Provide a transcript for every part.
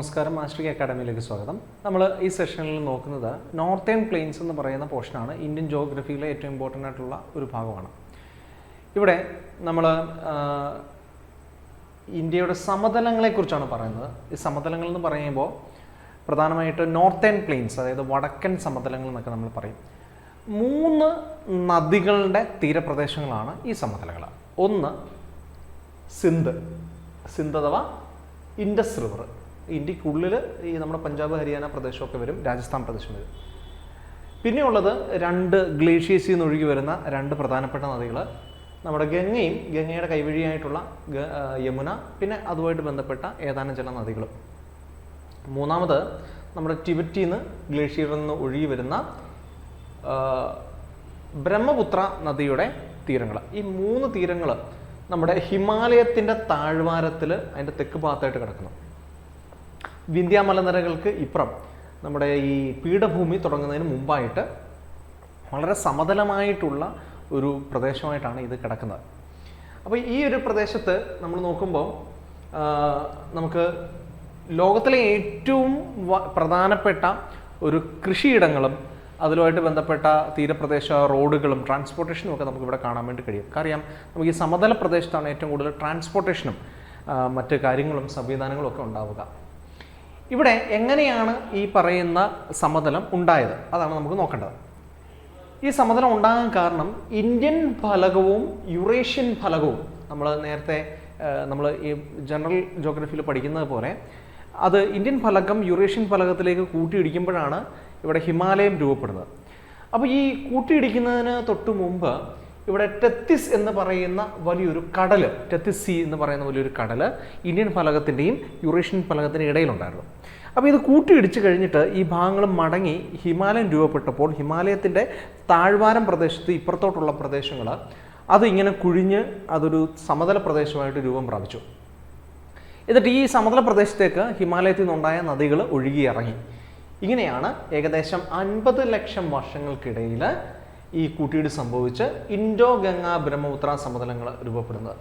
നമസ്കാരം മാസ്റ്റർ അക്കാഡമിയിലേക്ക് സ്വാഗതം. നമ്മൾ ഈ സെഷനിൽ നോക്കുന്നത് നോർത്തേൺ പ്ലെയിൻസ് എന്ന് പറയുന്ന പോർഷനാണ്. ഇന്ത്യൻ ജോഗ്രഫിയിലെ ഏറ്റവും ഇമ്പോർട്ടന്റ് ആയിട്ടുള്ള ഒരു ഭാഗമാണ്. ഇവിടെ നമ്മൾ ഇന്ത്യയുടെ സമതലങ്ങളെക്കുറിച്ചാണ് പറയുന്നത്. ഈ സമതലങ്ങൾ എന്ന് പറയുമ്പോൾ പ്രധാനമായിട്ട് നോർത്തേൺ പ്ലെയിൻസ് അതായത് വടക്കൻ സമതലങ്ങൾ എന്നൊക്കെ നമ്മൾ പറയും. മൂന്ന് നദികളുടെ തീരപ്രദേശങ്ങളാണ് ഈ സമതലങ്ങൾ. ഒന്ന് സിന്ധ്. സിന്ധ് അഥവാ ഇൻഡസ് റിവർ. ഇന്ത്യക്കുള്ളിൽ ഈ നമ്മുടെ പഞ്ചാബ് ഹരിയാന പ്രദേശമൊക്കെ വരും രാജസ്ഥാൻ പ്രദേശം വരും. പിന്നെയുള്ളത് രണ്ട് ഗ്ലേഷ്യേഴ്സിൽ നിന്ന് ഒഴുകി വരുന്ന രണ്ട് പ്രധാനപ്പെട്ട നദികൾ നമ്മുടെ ഗംഗയും ഗംഗയുടെ കൈവഴിയായിട്ടുള്ള യമുന പിന്നെ അതുമായിട്ട് ബന്ധപ്പെട്ട ഏതാനും ചില നദികളും. മൂന്നാമത് നമ്മുടെ ടിബറ്റിൽ നിന്ന് ഗ്ലേഷ്യറിൽ നിന്ന് ഒഴുകി വരുന്ന ബ്രഹ്മപുത്ര നദിയുടെ തീരങ്ങൾ ഈ മൂന്ന് തീരങ്ങൾ നമ്മുടെ ഹിമാലയത്തിന്റെ താഴ്വാരത്തിൽ അതിന്റെ തെക്ക് ഭാഗത്തായിട്ട് കിടക്കുന്നു. വിന്ധ്യ മലനിരകൾക്ക് ഇപ്പുറം നമ്മുടെ ഈ പീഠഭൂമി തുടങ്ങുന്നതിന് മുമ്പായിട്ട് വളരെ സമതലമായിട്ടുള്ള ഒരു പ്രദേശമായിട്ടാണ് ഇത് കിടക്കുന്നത്. അപ്പോൾ ഈ ഒരു പ്രദേശത്ത് നമ്മൾ നോക്കുമ്പോൾ നമുക്ക് ലോകത്തിലെ ഏറ്റവും പ്രധാനപ്പെട്ട ഒരു കൃഷിയിടങ്ങളും അതിലുമായിട്ട് ബന്ധപ്പെട്ട തീരപ്രദേശ റോഡുകളും ട്രാൻസ്പോർട്ടേഷനും ഒക്കെ നമുക്ക് ഇവിടെ കാണാൻ വേണ്ടി കഴിയും. കാരണം നമുക്ക് ഈ സമതല പ്രദേശത്താണ് ഏറ്റവും കൂടുതൽ ട്രാൻസ്പോർട്ടേഷനും മറ്റ് കാര്യങ്ങളും സംവിധാനങ്ങളും ഒക്കെ ഉണ്ടാവുക. ഇവിടെ എങ്ങനെയാണ് ഈ പറയുന്ന സമതലം ഉണ്ടായത്? അതാണ് നമുക്ക് നോക്കേണ്ടത്. ഈ സമതലം ഉണ്ടാകാൻ കാരണം ഇന്ത്യൻ ഫലകവും യുറേഷ്യൻ ഫലകവും നമ്മൾ നേരത്തെ നമ്മൾ ഈ ജനറൽ ജോഗ്രഫിയിൽ പഠിക്കുന്നത് പോലെ അത് ഇന്ത്യൻ ഫലകം യുറേഷ്യൻ ഫലകത്തിലേക്ക് കൂട്ടിയിടിക്കുമ്പോഴാണ് ഇവിടെ ഹിമാലയം രൂപപ്പെടുന്നത്. അപ്പോൾ ഈ കൂട്ടിയിടിക്കുന്നതിന് തൊട്ട് മുമ്പ് ഇവിടെ ടെത്തിസ് എന്ന് പറയുന്ന വലിയൊരു കടൽ ടെത്തിസ് സി എന്ന് പറയുന്ന വലിയൊരു കടൽ ഇന്ത്യൻ ഫലകത്തിന്റെയും യുറേഷ്യൻ ഫലകത്തിന്റെയും ഇടയിലുണ്ടായിരുന്നു. അപ്പോൾ ഇത് കൂട്ടിയിടിച്ച് കഴിഞ്ഞിട്ട് ഈ ഭാഗങ്ങൾ മടങ്ങി ഹിമാലയം രൂപപ്പെട്ടപ്പോൾ ഹിമാലയത്തിന്റെ താഴ്വാരം പ്രദേശത്ത് ഇപ്പുറത്തോട്ടുള്ള പ്രദേശങ്ങൾ അത് ഇങ്ങനെ കുഴിഞ്ഞ് അതൊരു സമതല പ്രദേശമായിട്ട് രൂപം പ്രാപിച്ചു. എന്നിട്ട് ഈ സമതല പ്രദേശത്തേക്ക് ഹിമാലയത്തിൽ നിന്നുണ്ടായ നദികൾ ഒഴുകിയിറങ്ങി ഇങ്ങനെയാണ് ഏകദേശം അൻപത് ലക്ഷം വർഷങ്ങൾക്കിടയിൽ ഈ കൂട്ടിയിടി സംഭവിച്ച് ഇൻഡോ ഗംഗ ബ്രഹ്മപുത്ര സമതലങ്ങൾ രൂപപ്പെടുന്നത്.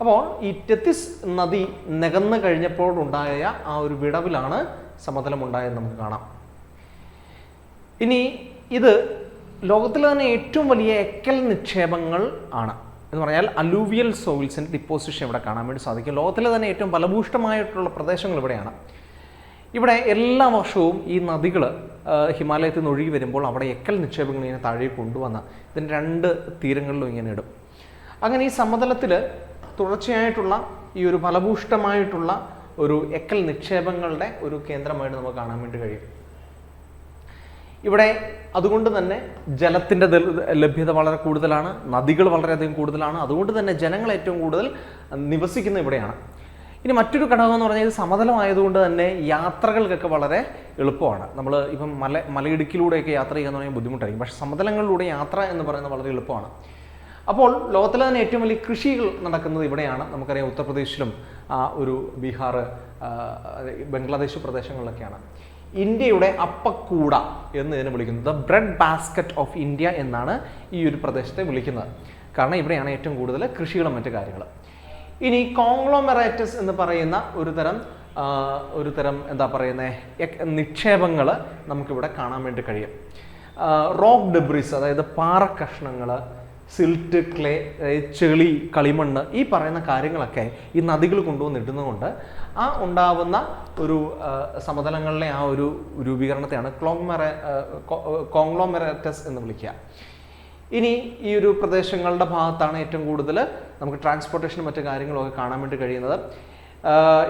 അപ്പോൾ ഈ ടെത്തിസ് നദി നികന്നു കഴിഞ്ഞപ്പോൾ ഉണ്ടായ ആ ഒരു വിടവിലാണ് സമതലം ഉണ്ടായതെന്ന് നമുക്ക് കാണാം. ഇനി ഇത് ലോകത്തിലെ തന്നെ ഏറ്റവും വലിയ എക്കൽ നിക്ഷേപങ്ങൾ ആണ്. എന്ന് പറഞ്ഞാൽ അലൂവിയൽ സോയിൽസിന്റെ ഡിപ്പോസിഷൻ ഇവിടെ കാണാൻ വേണ്ടി സാധിക്കും. ലോകത്തിലെ തന്നെ ഏറ്റവും ഫലഭൂഷ്ടമായിട്ടുള്ള പ്രദേശങ്ങൾ ഇവിടെയാണ്. ഇവിടെ എല്ലാ വർഷവും ഈ നദികൾ ഹിമാലയത്തിൽ നിന്ന് ഒഴുകി വരുമ്പോൾ അവിടെ എക്കൽ നിക്ഷേപങ്ങൾ ഇങ്ങനെ താഴെ കൊണ്ടുവന്ന് ഇതിന്റെ രണ്ട് തീരങ്ങളിലും ഇങ്ങനെ ഇടും. അങ്ങനെ ഈ സമതലത്തിൽ തുടർച്ചയായിട്ടുള്ള ഈ ഒരു ഫലഭൂഷ്ടമായിട്ടുള്ള ഒരു എക്കൽ നിക്ഷേപങ്ങളുടെ ഒരു കേന്ദ്രമായിട്ട് നമുക്ക് കാണാൻ വേണ്ടി കഴിയും. ഇവിടെ അതുകൊണ്ട് തന്നെ ജലത്തിന്റെ ലഭ്യത വളരെ കൂടുതലാണ് നദികൾ വളരെയധികം കൂടുതലാണ്. അതുകൊണ്ട് തന്നെ ജനങ്ങൾ ഏറ്റവും കൂടുതൽ നിവസിക്കുന്ന ഇവിടെയാണ്. ഇനി മറ്റൊരു ഘടകം എന്ന് പറഞ്ഞാൽ ഇത് സമതലമായതുകൊണ്ട് തന്നെ യാത്രകൾക്കൊക്കെ വളരെ എളുപ്പമാണ്. നമ്മൾ ഇപ്പം മല മലയിടുക്കിലൂടെയൊക്കെ യാത്ര ചെയ്യുക എന്ന് പറഞ്ഞാൽ ബുദ്ധിമുട്ടായിരിക്കും. പക്ഷേ സമതലങ്ങളിലൂടെ യാത്ര എന്ന് പറയുന്നത് വളരെ എളുപ്പമാണ്. അപ്പോൾ ലോകത്തിലെ തന്നെ ഏറ്റവും വലിയ കൃഷികൾ നടക്കുന്നത് ഇവിടെയാണ്. നമുക്കറിയാം ഉത്തർപ്രദേശിലും ഒരു ബീഹാർ ബംഗ്ലാദേശ് പ്രദേശങ്ങളിലൊക്കെയാണ്. ഇന്ത്യയുടെ അപ്പക്കൂട എന്ന് ഇതിനെ വിളിക്കുന്നത് ബ്രെഡ് ബാസ്ക്കറ്റ് ഓഫ് ഇന്ത്യ എന്നാണ് ഈ ഒരു പ്രദേശത്തെ വിളിക്കുന്നത്. കാരണം ഇവിടെയാണ് ഏറ്റവും കൂടുതൽ കൃഷികളും മറ്റു കാര്യങ്ങളും. ഇനി കോംഗ്ലോമറേറ്റസ് എന്ന് പറയുന്ന ഒരു തരം ഒരു തരം എന്താ പറയുന്നത് നിക്ഷേപങ്ങൾ നമുക്കിവിടെ കാണാൻ വേണ്ടി കഴിയും. റോക്ക് ഡെബ്രിസ് അതായത് പാറ പാറക്കഷ്ണങ്ങൾ സിൽറ്റ് ക്ലേ ചെളി കളിമണ്ണ് ഈ പറയുന്ന കാര്യങ്ങളൊക്കെ ഈ നദികൾ കൊണ്ടുവന്ന് ഇടുന്നതുകൊണ്ട് ആ ഉണ്ടാവുന്ന ഒരു സമതലങ്ങളിലെ ആ ഒരു രൂപീകരണത്തെയാണ് ക്ലോങ്മെറ കോങ്ലോമെറേറ്റസ് എന്ന് വിളിക്കുക. ഇനി ഈ ഒരു പ്രദേശങ്ങളുടെ ഭാഗത്താണ് ഏറ്റവും കൂടുതൽ നമുക്ക് ട്രാൻസ്പോർട്ടേഷനും മറ്റു കാര്യങ്ങളൊക്കെ കാണാൻ വേണ്ടി കഴിയുന്നത്.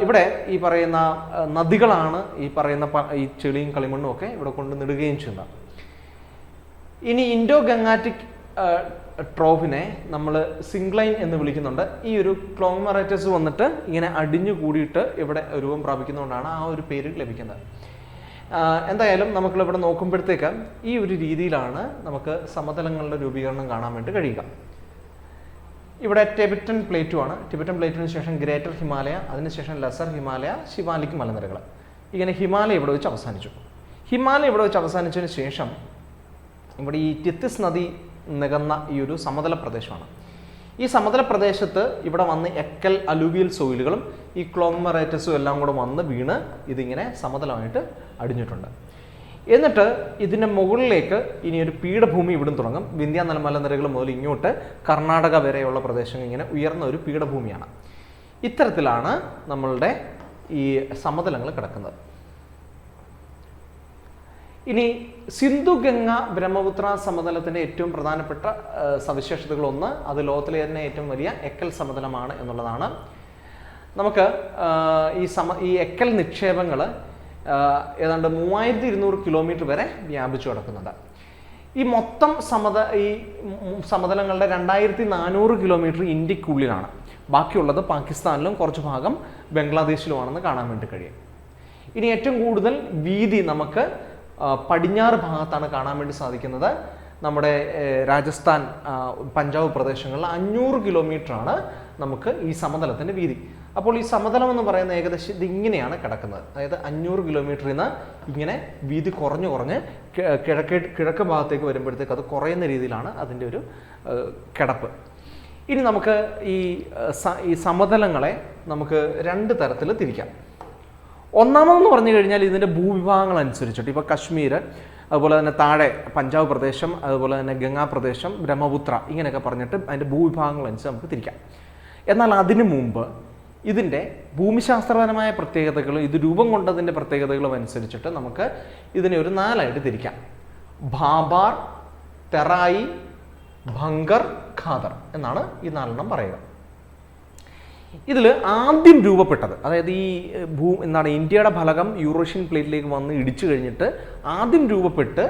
ഇവിടെ ഈ പറയുന്ന നദികളാണ് ഈ പറയുന്ന ഈ ചെളിയും കളിമണ്ണും ഒക്കെ ഇവിടെ കൊണ്ട് നിടുകയും ചെയ്യുന്നത്. ഇനി ഇൻഡോ ഗംഗാറ്റിക് ട്രോഫിനെ നമ്മൾ സിംഗ്ലൈൻ എന്ന് വിളിക്കുന്നുണ്ട്. ഈ ഒരു ക്ലോമറേറ്റസ് വന്നിട്ട് ഇങ്ങനെ അടിഞ്ഞു കൂടിയിട്ട് ഇവിടെ രൂപം പ്രാപിക്കുന്നതുകൊണ്ടാണ് ആ ഒരു പേര് ലഭിക്കുന്നത്. എന്തായാലും നമുക്കിവിടെ നോക്കുമ്പോഴത്തേക്ക് ഈ ഒരു രീതിയിലാണ് നമുക്ക് സമതലങ്ങളുടെ രൂപീകരണം കാണാൻ വേണ്ടി കഴിയുക. ഇവിടെ ടിബറ്റൻ പ്ലേറ്റുമാണ് ടിബറ്റൻ പ്ലേറ്റിന് ശേഷം ഗ്രേറ്റർ ഹിമാലയ അതിനുശേഷം ലെസർ ഹിമാലയ ശിവാലിക് മലനിരകൾ ഇങ്ങനെ ഹിമാലയ ഇവിടെ വെച്ച് അവസാനിച്ചു. ഹിമാലയ ഇവിടെ വെച്ച് അവസാനിച്ചതിന് ശേഷം ഇവിടെ ഈ ടിത്തിസ് നദി നികന്ന ഈ ഒരു സമതല പ്രദേശമാണ്. ഈ സമതല പ്രദേശത്ത് ഇവിടെ വന്ന് എക്കൽ അലൂവിയൽ സോയിലുകളും ഈ ക്ലോമറേറ്റസും എല്ലാം കൂടെ വന്ന് വീണ് ഇതിങ്ങനെ സമതലമായിട്ട് അടിഞ്ഞിട്ടുണ്ട്. എന്നിട്ട് ഇതിന്റെ മുകളിലേക്ക് ഇനി ഒരു പീഠഭൂമി ഇവിടും തുടങ്ങും. വിന്ധ്യ മലനിരകൾ മുതൽ ഇങ്ങോട്ട് കർണാടക വരെയുള്ള പ്രദേശങ്ങൾ ഇങ്ങനെ ഉയർന്ന ഒരു പീഠഭൂമിയാണ്. ഇത്തരത്തിലാണ് നമ്മളുടെ ഈ സമതലങ്ങൾ കിടക്കുന്നത്. ഇനി സിന്ധു ഗംഗ ബ്രഹ്മപുത്ര സമതലത്തിന്റെ ഏറ്റവും പ്രധാനപ്പെട്ട സവിശേഷതകളൊന്ന് അത് ലോകത്തിലെ തന്നെ ഏറ്റവും വലിയ എക്കൽ സമതലമാണ് എന്നുള്ളതാണ്. നമുക്ക് ഈ സമ ഈ എക്കൽ നിക്ഷേപങ്ങൾ ഏതാണ്ട് മൂവായിരത്തി ഇരുന്നൂറ് കിലോമീറ്റർ വരെ വ്യാപിച്ചു കിടക്കുന്നുണ്ട്. ഈ മൊത്തം സമത ഈ സമതലങ്ങളുടെ രണ്ടായിരത്തി നാനൂറ് കിലോമീറ്റർ ഇന്ത്യക്കുള്ളിലാണ്. ബാക്കിയുള്ളത് പാകിസ്ഥാനിലും കുറച്ച് ഭാഗം ബംഗ്ലാദേശിലുമാണെന്ന് കാണാൻ വേണ്ടി കഴിയും. ഇനി ഏറ്റവും കൂടുതൽ വീതി നമുക്ക് പടിഞ്ഞാറ് ഭാഗത്താണ് കാണാൻ വേണ്ടി സാധിക്കുന്നത്. നമ്മുടെ രാജസ്ഥാൻ പഞ്ചാബ് പ്രദേശങ്ങളിൽ അഞ്ഞൂറ് കിലോമീറ്ററാണ് നമുക്ക് ഈ സമതലത്തിന്റെ വീതി. അപ്പോൾ ഈ സമതലം എന്ന് പറയുന്ന ഏകദേശം ഇത് ഇങ്ങനെയാണ് കിടക്കുന്നത്. അതായത് അഞ്ഞൂറ് കിലോമീറ്ററിൽ നിന്ന് ഇങ്ങനെ വീതി കുറഞ്ഞു കുറഞ്ഞ് കിഴക്കേ കിഴക്ക് ഭാഗത്തേക്ക് വരുമ്പോഴത്തേക്ക് അത് കുറയുന്ന രീതിയിലാണ് അതിന്റെ ഒരു കിടപ്പ്. ഇനി നമുക്ക് ഈ സമതലങ്ങളെ നമുക്ക് രണ്ട് തരത്തിൽ തിരിക്കാം. ഒന്നാമതെന്ന് പറഞ്ഞു കഴിഞ്ഞാൽ ഇതിന്റെ ഭൂവിഭാഗങ്ങൾ അനുസരിച്ചിട്ട് ഇപ്പോൾ കശ്മീർ അതുപോലെ തന്നെ താഴെ പഞ്ചാബ് പ്രദേശം അതുപോലെ തന്നെ ഗംഗാ പ്രദേശം ബ്രഹ്മപുത്ര ഇങ്ങനെയൊക്കെ പറഞ്ഞിട്ട് അതിന്റെ ഭൂവിഭാഗങ്ങൾ അനുസരിച്ച് നമുക്ക് തിരിക്കാം. എന്നാൽ അതിനു മുമ്പ് ഇതിന്റെ ഭൂമിശാസ്ത്രപരമായ പ്രത്യേകതകളും ഇത് രൂപം കൊണ്ടതിന്റെ പ്രത്യേകതകളും അനുസരിച്ചിട്ട് നമുക്ക് ഇതിനെ ഒരു നാലായിട്ട് തിരിക്കാം. ഭാബാർ തെറായി ഭങ്കർ ഖാദർ എന്നാണ് ഈ നാലെണ്ണം പറയുക. ഇതിൽ ആദ്യം രൂപപ്പെട്ടത് അതായത് ഈ ഭൂ എന്താണ് ഇന്ത്യയുടെ ഫലകം യൂറോഷ്യൻ പ്ലേറ്റിലേക്ക് വന്ന് ഇടിച്ചു കഴിഞ്ഞിട്ട് ആദ്യം രൂപപ്പെട്ട്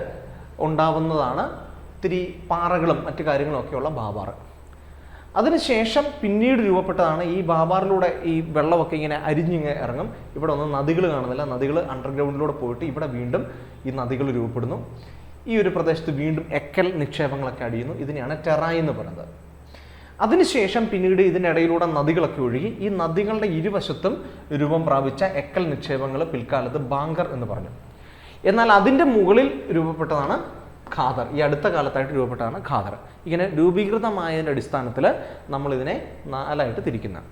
ഉണ്ടാവുന്നതാണ് ഇത്തിരി പാറകളും മറ്റു കാര്യങ്ങളും ഒക്കെയുള്ള ബാബാർ. അതിനുശേഷം പിന്നീട് രൂപപ്പെട്ടതാണ് ഈ ബാബാറിലൂടെ ഈ വെള്ളമൊക്കെ ഇങ്ങനെ അരിഞ്ഞിങ്ങനെ ഇറങ്ങും. ഇവിടെ ഒന്നും നദികൾ കാണുന്നില്ല. നദികൾ അണ്ടർഗ്രൗണ്ടിലൂടെ പോയിട്ട് ഇവിടെ വീണ്ടും ഈ നദികൾ രൂപപ്പെടുന്നു. ഈ ഒരു പ്രദേശത്ത് വീണ്ടും എക്കൽ നിക്ഷേപങ്ങളൊക്കെ അടിയുന്നു. ഇതിനെയാണ് ടെറായി എന്ന് പറയുന്നത്. അതിനുശേഷം പിന്നീട് ഇതിനിടയിലൂടെ നദികളൊക്കെ ഒഴുകി ഈ നദികളുടെ ഇരുവശത്തും രൂപം പ്രാപിച്ച എക്കൽ നിക്ഷേപങ്ങൾ പിൽക്കാലത്ത് ബാങ്കർ എന്ന് പറഞ്ഞു. എന്നാൽ അതിന്റെ മുകളിൽ രൂപപ്പെട്ടതാണ് ഖാദർ. ഈ അടുത്ത കാലത്തായിട്ട് രൂപപ്പെട്ടതാണ് ഖാദർ. ഇങ്ങനെ രൂപീകൃതമായതിന്റെ അടിസ്ഥാനത്തിൽ നമ്മളിതിനെ നാലായിട്ട് തിരിക്കുന്നത്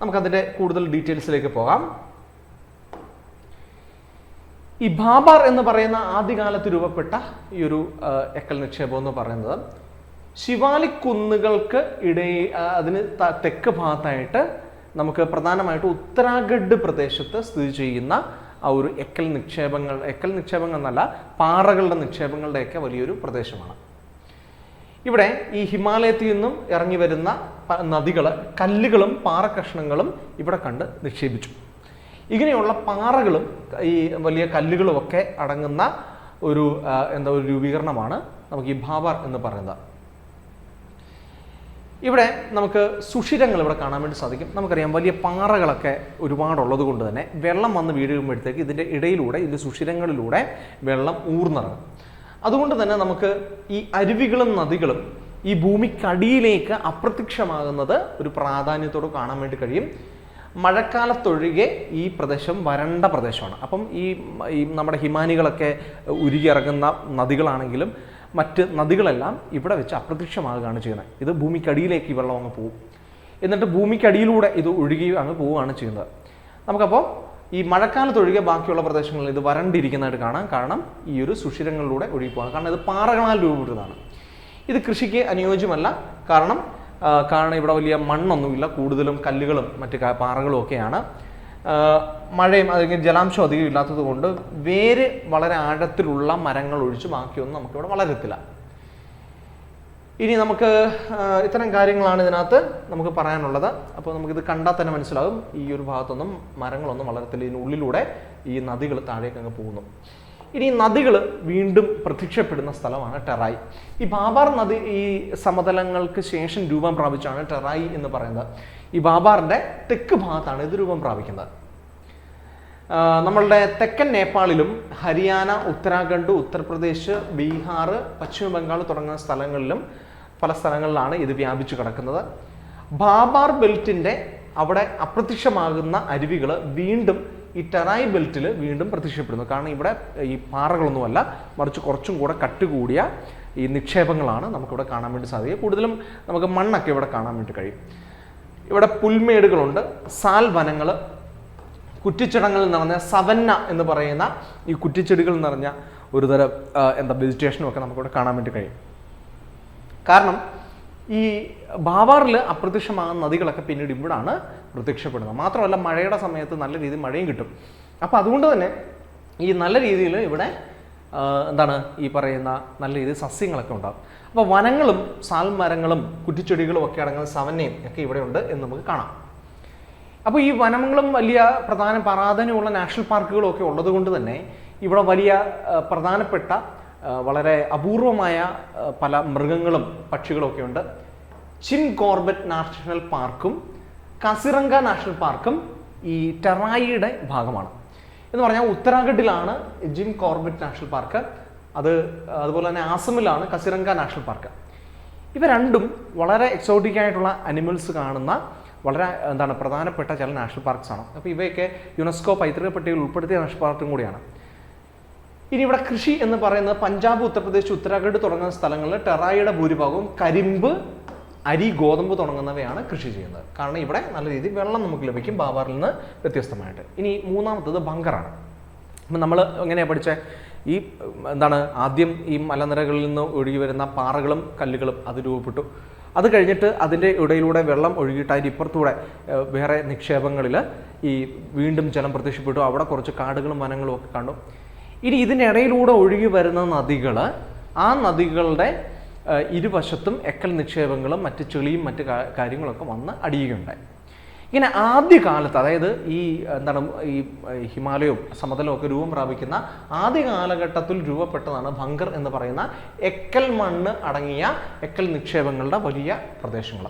നമുക്കതിന്റെ കൂടുതൽ ഡീറ്റെയിൽസിലേക്ക് പോകാം. ഈ ബാബാർ എന്ന് പറയുന്ന ആദ്യകാലത്ത് രൂപപ്പെട്ട ഈ ഒരു എക്കൽ നിക്ഷേപം എന്ന് പറയുന്നത് ശിവാലിക് കുന്നുകൾക്ക് ഇടയിൽ അതിന് തെക്ക് ഭാഗത്തായിട്ട് നമുക്ക് പ്രധാനമായിട്ട് ഉത്തരാഖണ്ഡ് പ്രദേശത്ത് സ്ഥിതി ചെയ്യുന്ന ആ ഒരു എക്കൽ നിക്ഷേപങ്ങൾ എക്കൽ നിക്ഷേപങ്ങൾ എന്നല്ല പാറകളുടെ നിക്ഷേപങ്ങളുടെയൊക്കെ വലിയൊരു പ്രദേശമാണ്. ഇവിടെ ഈ ഹിമാലയത്തിൽ നിന്നും ഇറങ്ങി വരുന്ന നദികൾ കല്ലുകളും പാറക്കഷ്ണങ്ങളും ഇവിടെ കണ്ട് നിക്ഷേപിച്ചു. ഇങ്ങനെയുള്ള പാറകളും ഈ വലിയ കല്ലുകളും ഒക്കെ അടങ്ങുന്ന ഒരു എന്താ ഒരു രൂപീകരണമാണ് നമുക്ക് ഈ ഭാബാർ എന്ന് പറയുന്നത്. ഇവിടെ നമുക്ക് സുഷിരങ്ങൾ ഇവിടെ കാണാൻ വേണ്ടി സാധിക്കും. നമുക്കറിയാം വലിയ പാറകളൊക്കെ ഒരുപാടുള്ളത് കൊണ്ട് തന്നെ വെള്ളം വന്ന് വീഴുമ്പോഴത്തേക്ക് ഇതിന്റെ ഇടയിലൂടെ ഇതിന്റെ സുഷിരങ്ങളിലൂടെ വെള്ളം ഊർന്നിറങ്ങും. അതുകൊണ്ട് തന്നെ നമുക്ക് ഈ അരുവികളും നദികളും ഈ ഭൂമിക്കടിയിലേക്ക് അപ്രത്യക്ഷമാകുന്നത് ഒരു പ്രാധാന്യത്തോട് കാണാൻ വേണ്ടി കഴിയും. മഴക്കാലത്തൊഴികെ ഈ പ്രദേശം വരണ്ട പ്രദേശമാണ്. അപ്പം ഈ നമ്മുടെ ഹിമാനികളൊക്കെ ഉരുകിയിറങ്ങുന്ന നദികളാണെങ്കിലും മറ്റ് നദികളെല്ലാം ഇവിടെ വെച്ച് അപ്രത്യക്ഷമാകുകയാണ് ചെയ്യുന്നത്. ഇത് ഭൂമിക്കടിയിലേക്ക് ഈ വെള്ളം അങ്ങ് പോകും. എന്നിട്ട് ഭൂമിക്കടിയിലൂടെ ഇത് ഒഴുകി അങ്ങ് പോവുകയാണ് ചെയ്യുന്നത്. നമുക്കപ്പോൾ ഈ മഴക്കാലത്തൊഴികെ ബാക്കിയുള്ള പ്രദേശങ്ങളിൽ ഇത് വരണ്ടിരിക്കുന്നതായിട്ട് കാണാം. കാരണം ഈ ഒരു സുഷിരങ്ങളിലൂടെ ഒഴുകി പോകാണ് കാരണം ഇത് പാറകളാൽ രൂപപ്പെട്ടതാണ് ഇത് കൃഷിക്ക് അനുയോജ്യമല്ല. കാരണം കാരണം ഇവിടെ വലിയ മണ്ണൊന്നുമില്ല. കൂടുതലും കല്ലുകളും മറ്റ് പാറകളും ഒക്കെയാണ്. മഴയും അല്ലെങ്കിൽ ജലാംശം അധികം ഇല്ലാത്തത് കൊണ്ട് വേര് വളരെ ആഴത്തിലുള്ള മരങ്ങൾ ഒഴിച്ച് ബാക്കിയൊന്നും നമുക്കിവിടെ വളരത്തില്ല. ഇനി നമുക്ക് ഇത്തരം കാര്യങ്ങളാണ് ഇതിനകത്ത് നമുക്ക് പറയാനുള്ളത്. അപ്പോൾ നമുക്കിത് കണ്ടാൽ തന്നെ മനസ്സിലാകും. ഈ ഒരു ഭാഗത്തൊന്നും മരങ്ങളൊന്നും വളരത്തില്ല. ഇതിനുള്ളിലൂടെ ഈ നദികൾ താഴേക്കങ്ങ് പോകുന്നു. ഇനി നദികൾ വീണ്ടും പ്രത്യക്ഷപ്പെടുന്ന സ്ഥലമാണ് ടെറായി. ഈ ബാബാർ നദി ഈ സമതലങ്ങൾക്ക് ശേഷം രൂപം പ്രാപിച്ചാണ് ടെറായി എന്ന് പറയുന്നത്. ഈ ബാബാറിന്റെ തെക്ക് ഭാഗത്താണ് ഇത് രൂപം പ്രാപിക്കുന്നത്. നമ്മളുടെ തെക്കൻ നേപ്പാളിലും ഹരിയാന ഉത്തരാഖണ്ഡ് ഉത്തർപ്രദേശ് ബീഹാർ പശ്ചിമ ബംഗാൾ തുടങ്ങുന്ന സ്ഥലങ്ങളിലും പല സ്ഥലങ്ങളിലാണ് ഇത് വ്യാപിച്ചു കിടക്കുന്നത്. ബാബാർ ബെൽറ്റിന്റെ അവിടെ അപ്രത്യക്ഷമാകുന്ന അരുവികൾ വീണ്ടും ഈ ടെറായി ബെൽറ്റിൽ വീണ്ടും പ്രത്യക്ഷപ്പെടുന്നു. കാരണം ഇവിടെ ഈ പാറകളൊന്നുമല്ല മറിച്ച് കുറച്ചും കൂടെ കട്ടുകൂടിയ ഈ നിക്ഷേപങ്ങളാണ് നമുക്കിവിടെ കാണാൻ വേണ്ടി സാധിക്കുക. കൂടുതലും നമുക്ക് മണ്ണൊക്കെ ഇവിടെ കാണാൻ വേണ്ടി കഴിയും. ഇവിടെ പുൽമേടുകളുണ്ട്. സാൽ വനങ്ങൾ കുറ്റിച്ചടങ്ങൾ നിറഞ്ഞ സവന്ന എന്ന് പറയുന്ന ഈ കുറ്റിച്ചെടികൾ നിറഞ്ഞ ഒരുതരം എന്താ വെജിറ്റേഷനും ഒക്കെ നമുക്കിവിടെ കാണാൻ വേണ്ടി കഴിയും. കാരണം ഈ ബാവാറിൽ അപ്രത്യക്ഷമാകുന്ന നദികളൊക്കെ പിന്നീട് ഇവിടാണ് പ്രത്യക്ഷപ്പെടുന്നത്. മാത്രമല്ല മഴയുടെ സമയത്ത് നല്ല രീതിയിൽ മഴയും കിട്ടും. അപ്പോൾ അതുകൊണ്ട് തന്നെ ഈ നല്ല രീതിയിൽ ഇവിടെ എന്താണ് ഈ പറയുന്ന നല്ല രീതിയിൽ സസ്യങ്ങളൊക്കെ ഉണ്ടാകും. അപ്പോൾ വനങ്ങളും സാൽമരങ്ങളും കുറ്റിച്ചെടികളും ഒക്കെ അടങ്ങുന്ന സവന്നയും ഒക്കെ ഇവിടെ ഉണ്ട് എന്ന് നമുക്ക് കാണാം. അപ്പോൾ ഈ വനങ്ങളും വലിയ പ്രധാന പ്രാധാന്യമുള്ള നാഷണൽ പാർക്കുകളും ഒക്കെ ഉള്ളത് കൊണ്ട് തന്നെ ഇവിടെ വലിയ പ്രധാനപ്പെട്ട വളരെ അപൂർവമായ പല മൃഗങ്ങളും പക്ഷികളും ഒക്കെ ഉണ്ട്. ചിൻ കോർബറ്റ് നാഷണൽ പാർക്കും കസിറങ്ക നാഷണൽ പാർക്കും ഈ ടെറായിയുടെ ഭാഗമാണ്. എന്ന് പറഞ്ഞാൽ ഉത്തരാഖണ്ഡിലാണ് ജിം കോർബറ്റ് നാഷണൽ പാർക്ക്. അത് അതുപോലെ തന്നെ ആസമിലാണ് കസിറങ്ക നാഷണൽ പാർക്ക്. ഇവ രണ്ടും വളരെ എക്സോട്ടിക് ആയിട്ടുള്ള അനിമൽസ് കാണുന്ന വളരെ എന്താണ് പ്രധാനപ്പെട്ട ചില നാഷണൽ പാർക്സ് ആണ് അപ്പോൾ ഇവയൊക്കെ യുനെസ്കോ പൈതൃക പട്ടികയിൽ ഉൾപ്പെടുത്തിയ നാഷണൽ പാർക്കും കൂടിയാണ്. ഇനി ഇവിടെ കൃഷി എന്ന് പറയുന്നത് പഞ്ചാബ് ഉത്തർപ്രദേശ് ഉത്തരാഖണ്ഡ് തുടങ്ങുന്ന സ്ഥലങ്ങളിൽ ടെറായിയുടെ ഭൂരിഭാഗവും കരിമ്പ് അരി ഗോതമ്പ് തുടങ്ങുന്നവയാണ് കൃഷി ചെയ്യുന്നത്. കാരണം ഇവിടെ നല്ല രീതിയിൽ വെള്ളം നമുക്ക് ലഭിക്കും ബാബാറിൽ നിന്ന് വ്യത്യസ്തമായിട്ട്. ഇനി മൂന്നാമത്തത് ബങ്കറാണ്. അപ്പം നമ്മൾ എങ്ങനെയാണ് പഠിച്ച? ഈ എന്താണ് ആദ്യം ഈ മലനിരകളിൽ നിന്ന് ഒഴുകി വരുന്ന പാറകളും കല്ലുകളും അത് രൂപപ്പെട്ടു. അത് കഴിഞ്ഞിട്ട് അതിന്റെ ഇടയിലൂടെ വെള്ളം ഒഴുകിയിട്ട് അതിന്റെ ഇപ്പുറത്തൂടെ വേറെ നിക്ഷേപങ്ങളിൽ ഈ വീണ്ടും ജലം പ്രത്യക്ഷപ്പെട്ടു. അവിടെ കുറച്ച് കാടുകളും വനങ്ങളും ഒക്കെ കണ്ടു. ഇനി ഇതിനിടയിലൂടെ ഒഴുകി വരുന്ന നദികൾ ആ നദികളുടെ ഇരുവശത്തും എക്കൽ നിക്ഷേപങ്ങളും മറ്റ് ചെളിയും മറ്റ് കാര്യങ്ങളൊക്കെ വന്ന് അടിയുകയുണ്ടായി. ഇങ്ങനെ ആദ്യ കാലത്ത് അതായത് ഈ എന്താണ് ഈ ഹിമാലയവും സമതലവും ഒക്കെ രൂപം പ്രാപിക്കുന്ന ആദ്യ കാലഘട്ടത്തിൽ രൂപപ്പെട്ടതാണ് ഭങ്കർ എന്ന് പറയുന്ന എക്കൽ മണ്ണ് അടങ്ങിയ എക്കൽ നിക്ഷേപങ്ങളുടെ വലിയ പ്രദേശങ്ങൾ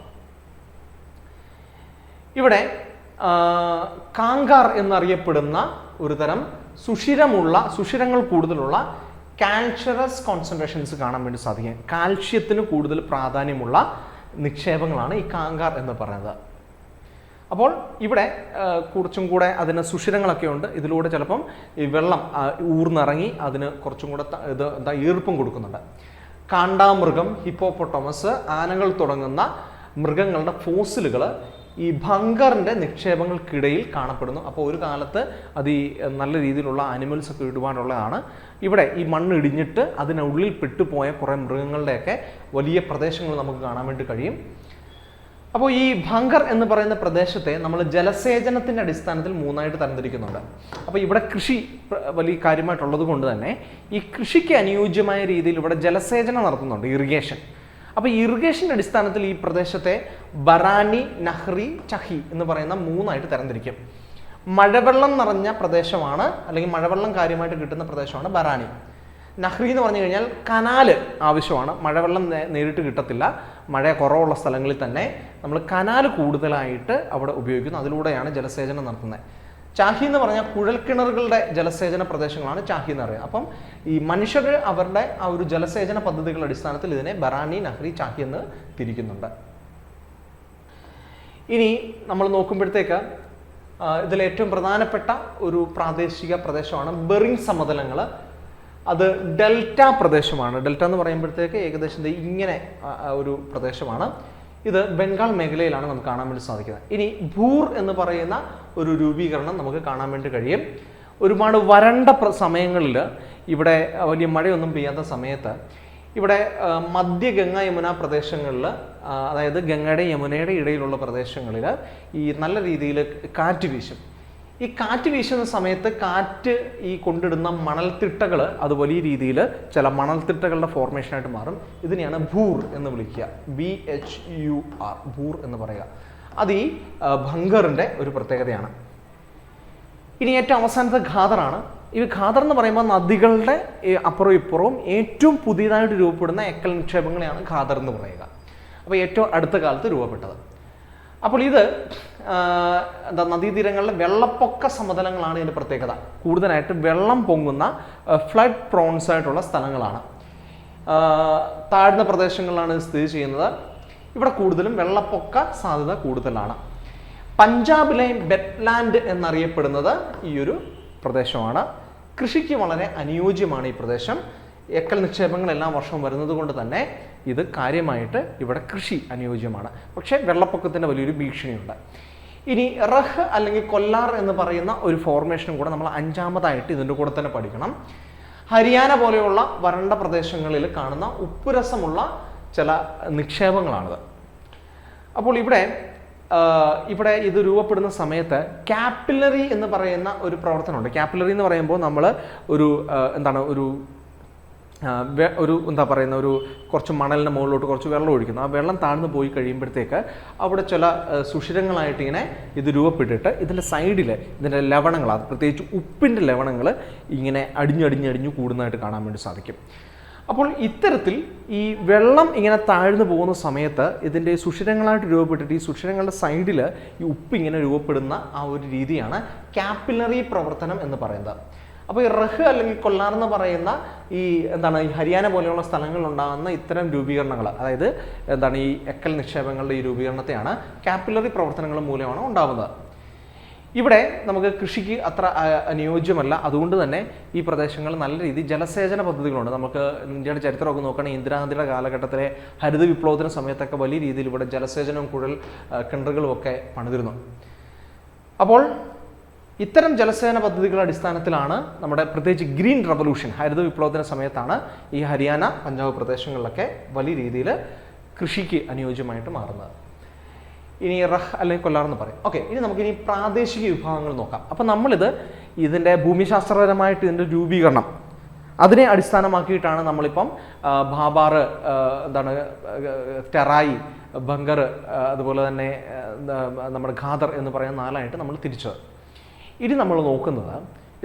ഇവിടെ കാങ്കാർ എന്നറിയപ്പെടുന്ന ഒരു തരം സുഷിരമുള്ള സുഷിരങ്ങൾ കൂടുതലുള്ള കാൽഷ്യറസ് കോൺസെൻട്രേഷൻസ് കാണാൻ വേണ്ടി സാധിക്കും. കാൽഷ്യത്തിന് കൂടുതൽ പ്രാധാന്യമുള്ള നിക്ഷേപങ്ങളാണ് ഈ കാങ്കാർ എന്ന് പറയുന്നത്. അപ്പോൾ ഇവിടെ കുറച്ചും കൂടെ അതിന് സുഷിരങ്ങളൊക്കെ ഉണ്ട്. ഇതിലൂടെ ചിലപ്പം ഈ വെള്ളം ഊർന്നിറങ്ങി അതിന് കുറച്ചും കൂടെ ഇത് എന്താ ഈർപ്പം കൊടുക്കുന്നുണ്ട്. കാണ്ടാമൃഗം ഹിപ്പോപ്പൊട്ടോമസ് ആനകൾ തുടങ്ങുന്ന മൃഗങ്ങളുടെ ഫോസിലുകൾ ഈ ഭങ്കറിന്റെ നിക്ഷേപങ്ങൾക്കിടയിൽ കാണപ്പെടുന്നു. അപ്പോൾ ഒരു കാലത്ത് അത് ഈ നല്ല രീതിയിലുള്ള അനിമൽസ് ഒക്കെ ഇടുവാനുള്ളതാണ്. ഇവിടെ ഈ മണ്ണ് ഇടിഞ്ഞിട്ട് അതിനുള്ളിൽ പെട്ടുപോയ കുറേ മൃഗങ്ങളുടെയൊക്കെ വലിയ പ്രദേശങ്ങൾ നമുക്ക് കാണാൻ വേണ്ടി കഴിയും. അപ്പോൾ ഈ ഭങ്കർ എന്ന് പറയുന്ന പ്രദേശത്തെ നമ്മൾ ജലസേചനത്തിന്റെ അടിസ്ഥാനത്തിൽ മൂന്നായിട്ട് തരംതിരിക്കുന്നുണ്ട്. അപ്പോൾ ഇവിടെ കൃഷി വലിയ കാര്യമായിട്ടുള്ളത് കൊണ്ട് തന്നെ ഈ കൃഷിക്ക് അനുയോജ്യമായ രീതിയിൽ ഇവിടെ ജലസേചനം നടത്തുന്നുണ്ട് ഇറിഗേഷൻ. അപ്പോൾ ഇറിഗേഷന്റെ അടിസ്ഥാനത്തിൽ ഈ പ്രദേശത്തെ ബറാനി നഹ്റി ചഹി എന്ന് പറയുന്ന മൂന്നായിട്ട് തരംതിരിക്കും. മഴവെള്ളം നിറഞ്ഞ പ്രദേശമാണ് അല്ലെങ്കിൽ മഴവെള്ളം കാര്യമായിട്ട് കിട്ടുന്ന പ്രദേശമാണ് ബറാനി നഹ്രി എന്ന് പറഞ്ഞു കഴിഞ്ഞാൽ കനാല് ആവശ്യമാണ്. മഴവെള്ളം നേരിട്ട് കിട്ടത്തില്ല. മഴ കുറവുള്ള സ്ഥലങ്ങളിൽ തന്നെ നമ്മൾ കനാല് കൂടുതലായിട്ട് അവിടെ ഉപയോഗിക്കുന്നു. അതിലൂടെയാണ് ജലസേചനം നടത്തുന്നത്. ചാഹി എന്ന് പറഞ്ഞാൽ കുഴൽക്കിണറുകളുടെ ജലസേചന പ്രദേശങ്ങളാണ് ചാഹി എന്ന് പറയുന്നത് അപ്പം ഈ മനുഷ്യർ അവരുടെ ആ ഒരു ജലസേചന പദ്ധതികളുടെ അടിസ്ഥാനത്തിൽ ഇതിനെ ബറാനി നഹ്രി ചാഹി എന്ന് തിരിക്കുന്നുണ്ട്. ഇനി നമ്മൾ നോക്കുമ്പോഴത്തേക്ക് ഇതിൽ ഏറ്റവും പ്രധാനപ്പെട്ട ഒരു പ്രാദേശിക പ്രദേശമാണ് ബെറിങ് സമതലങ്ങൾ അത് ഡെൽറ്റ പ്രദേശമാണ്. ഡെൽറ്റ എന്ന് പറയുമ്പോഴത്തേക്ക് ഏകദേശം ഇങ്ങനെ ഒരു പ്രദേശമാണ്. ഇത് ബംഗാൾ മേഖലയിലാണ് നമുക്ക് കാണാൻ വേണ്ടി സാധിക്കുന്നത്. ഇനി ഭൂർ എന്ന് പറയുന്ന ഒരു രൂപീകരണം നമുക്ക് കാണാൻ വേണ്ടി കഴിയും. ഒരുപാട് വരണ്ട സമയങ്ങളിൽ ഇവിടെ വലിയ മഴയൊന്നും പെയ്യാത്ത സമയത്ത് ഇവിടെ മധ്യ ഗംഗ യമുന പ്രദേശങ്ങളിൽ അതായത് ഗംഗയുടെ യമുനയുടെ ഇടയിലുള്ള പ്രദേശങ്ങളിൽ ഈ നല്ല രീതിയിൽ കാറ്റ് വീശും. ഈ കാറ്റ് വീശുന്ന സമയത്ത് കാറ്റ് ഈ കൊണ്ടിടുന്ന മണൽത്തിട്ടകൾ അത് വലിയ രീതിയിൽ ചില മണൽത്തിട്ടകളുടെ ഫോർമേഷനായിട്ട് മാറും. ഇതിനെയാണ് ഭൂർ എന്ന് വിളിക്കുക. B H U R Bhur എന്ന് പറയുക. അത് ഈ ഭങ്കറിന്റെ ഒരു പ്രത്യേകതയാണ്. ഇനി ഏറ്റവും അവസാനത്തെ ഖാദറാണ്. ഈ ഖാദർ എന്ന് പറയുമ്പോൾ നദികളുടെ അപ്പുറവും ഇപ്പുറവും ഏറ്റവും പുതിയതായിട്ട് രൂപപ്പെടുന്ന എക്കൽ നിക്ഷേപങ്ങളെയാണ് ഖാദർ എന്ന് പറയുക. അപ്പോൾ ഏറ്റവും അടുത്ത കാലത്ത് രൂപപ്പെട്ടത്. അപ്പോൾ ഇത് എന്താ നദീതീരങ്ങളിലെ വെള്ളപ്പൊക്ക സമതലങ്ങളാണ് ഇതിന്റെ പ്രത്യേകത. കൂടുതലായിട്ട് വെള്ളം പൊങ്ങുന്ന ഫ്ലഡ് പ്രോൺസ് ആയിട്ടുള്ള സ്ഥലങ്ങളാണ്. താഴ്ന്ന പ്രദേശങ്ങളിലാണ് സ്ഥിതി ചെയ്യുന്നത്. ഇവിടെ കൂടുതലും വെള്ളപ്പൊക്ക സാധ്യത കൂടുതലാണ്. പഞ്ചാബിലെ ബെറ്റ്ലാൻഡ് എന്നറിയപ്പെടുന്നത് ഈ ഒരു പ്രദേശമാണ്. കൃഷിക്ക് വളരെ അനുയോജ്യമാണ് ഈ പ്രദേശം. എക്കൽ നിക്ഷേപങ്ങൾ എല്ലാ വർഷവും വരുന്നത് കൊണ്ട് തന്നെ ഇത് കാര്യമായിട്ട് ഇവിടെ കൃഷി അനുയോജ്യമാണ്. പക്ഷേ വെള്ളപ്പൊക്കത്തിന്റെ വലിയൊരു ഭീഷണിയുണ്ട്. ഇനി റഹ് അല്ലെങ്കിൽ കൊല്ലാർ എന്ന് പറയുന്ന ഒരു ഫോർമേഷനും കൂടെ നമ്മൾ അഞ്ചാമതായിട്ട് ഇതിന്റെ കൂടെ തന്നെ പഠിക്കണം. ഹരിയാന പോലെയുള്ള വരണ്ട പ്രദേശങ്ങളിൽ കാണുന്ന ഉപ്പുരസമുള്ള ചില നിക്ഷേപങ്ങളാണിത്. അപ്പോൾ ഇവിടെ ഇവിടെ ഇത് രൂപപ്പെടുന്ന സമയത്ത് ക്യാപ്പിലറി എന്ന് പറയുന്ന ഒരു പ്രവർത്തനമുണ്ട്. ക്യാപ്പിലറി എന്ന് പറയുമ്പോൾ നമ്മൾ ഒരു എന്താണ് ഒരു ഒരു എന്താ പറയുന്ന ഒരു കുറച്ച് മണലിന്റെ മുകളിലോട്ട് കുറച്ച് വെള്ളം ഒഴിക്കുന്നു. ആ വെള്ളം താഴ്ന്നു പോയി കഴിയുമ്പോഴത്തേക്ക് അവിടെ ചില സുഷിരങ്ങളായിട്ട് ഇങ്ങനെ ഇത് രൂപപ്പെട്ടിട്ട് ഇതിന്റെ സൈഡിൽ ഇതിന്റെ ലവണങ്ങൾ അത് പ്രത്യേകിച്ച് ഉപ്പിന്റെ ലവണങ്ങൾ ഇങ്ങനെ അടിഞ്ഞടിഞ്ഞടിഞ്ഞു കൂടുന്നതായിട്ട് കാണാൻ വേണ്ടി സാധിക്കും. അപ്പോൾ ഇത്തരത്തിൽ ഈ വെള്ളം ഇങ്ങനെ താഴ്ന്നു പോകുന്ന സമയത്ത് ഇതിന്റെ സുഷിരങ്ങളായിട്ട് രൂപപ്പെട്ടിട്ട് ഈ സുഷിരങ്ങളുടെ സൈഡിൽ ഈ ഉപ്പ് ഇങ്ങനെ രൂപപ്പെടുന്ന ആ ഒരു രീതിയാണ് ക്യാപ്പിലറി പ്രവർത്തനം എന്ന് പറയുന്നത്. അപ്പോൾ ഈ റഹ് അല്ലെങ്കിൽ കൊള്ളാർ എന്ന് പറയുന്ന ഈ എന്താണ് ഈ ഹരിയാന പോലെയുള്ള സ്ഥലങ്ങളിൽ ഉണ്ടാകുന്ന ഇത്തരം രൂപീകരണങ്ങൾ അതായത് എന്താണ് ഈ എക്കൽ നിക്ഷേപങ്ങളുടെ ഈ രൂപീകരണത്തെയാണ് കാപ്പിലറി പ്രവർത്തനങ്ങൾ മൂലമാണ് ഉണ്ടാകുന്നത് ഇവിടെ നമുക്ക് കൃഷിക്ക് അത്ര അനുയോജ്യമല്ല. അതുകൊണ്ട് തന്നെ ഈ പ്രദേശങ്ങൾ നല്ല രീതിയിൽ ജലസേചന പദ്ധതികളുണ്ട്. നമുക്ക് ഇന്ത്യയുടെ ചരിത്രമൊക്കെ നോക്കുകയാണെങ്കിൽ ഇന്ദിരാഗാന്ധിയുടെ കാലഘട്ടത്തിലെ ഹരിത വിപ്ലവത്തിന് സമയത്തൊക്കെ വലിയ രീതിയിൽ ഇവിടെ ജലസേചനവും കുഴൽ കിണറുകളും ഒക്കെ പണിതിരുന്നു. അപ്പോൾ ഇത്തരം ജലസേചന പദ്ധതികളുടെ അടിസ്ഥാനത്തിലാണ് നമ്മുടെ പ്രത്യേകിച്ച് ഗ്രീൻ റവല്യൂഷൻ ഹരിത വിപ്ലവത്തിന്റെ സമയത്താണ് ഈ ഹരിയാന പഞ്ചാബ് പ്രദേശങ്ങളിലൊക്കെ വലിയ രീതിയിൽ കൃഷിക്ക് അനുയോജ്യമായിട്ട് മാറുന്നത്. ഇനി റഹ് അല്ലെങ്കിൽ കൊല്ലാർ എന്ന് പറയും. ഓക്കെ ഇനി നമുക്ക് ഇനി പ്രാദേശിക വിഭാഗങ്ങൾ നോക്കാം. അപ്പം നമ്മളിത് ഇതിന്റെ ഭൂമിശാസ്ത്രപരമായിട്ട് ഇതിന്റെ രൂപീകരണം അതിനെ അടിസ്ഥാനമാക്കിയിട്ടാണ് നമ്മളിപ്പം ബാബാർ എന്താണ് ടെറായി ബങ്കർ അതുപോലെ തന്നെ നമ്മുടെ ഖാദർ എന്ന് പറയുന്ന നാലായിട്ട് നമ്മൾ തിരിച്ചത്. ഇനി നമ്മൾ നോക്കുന്നത്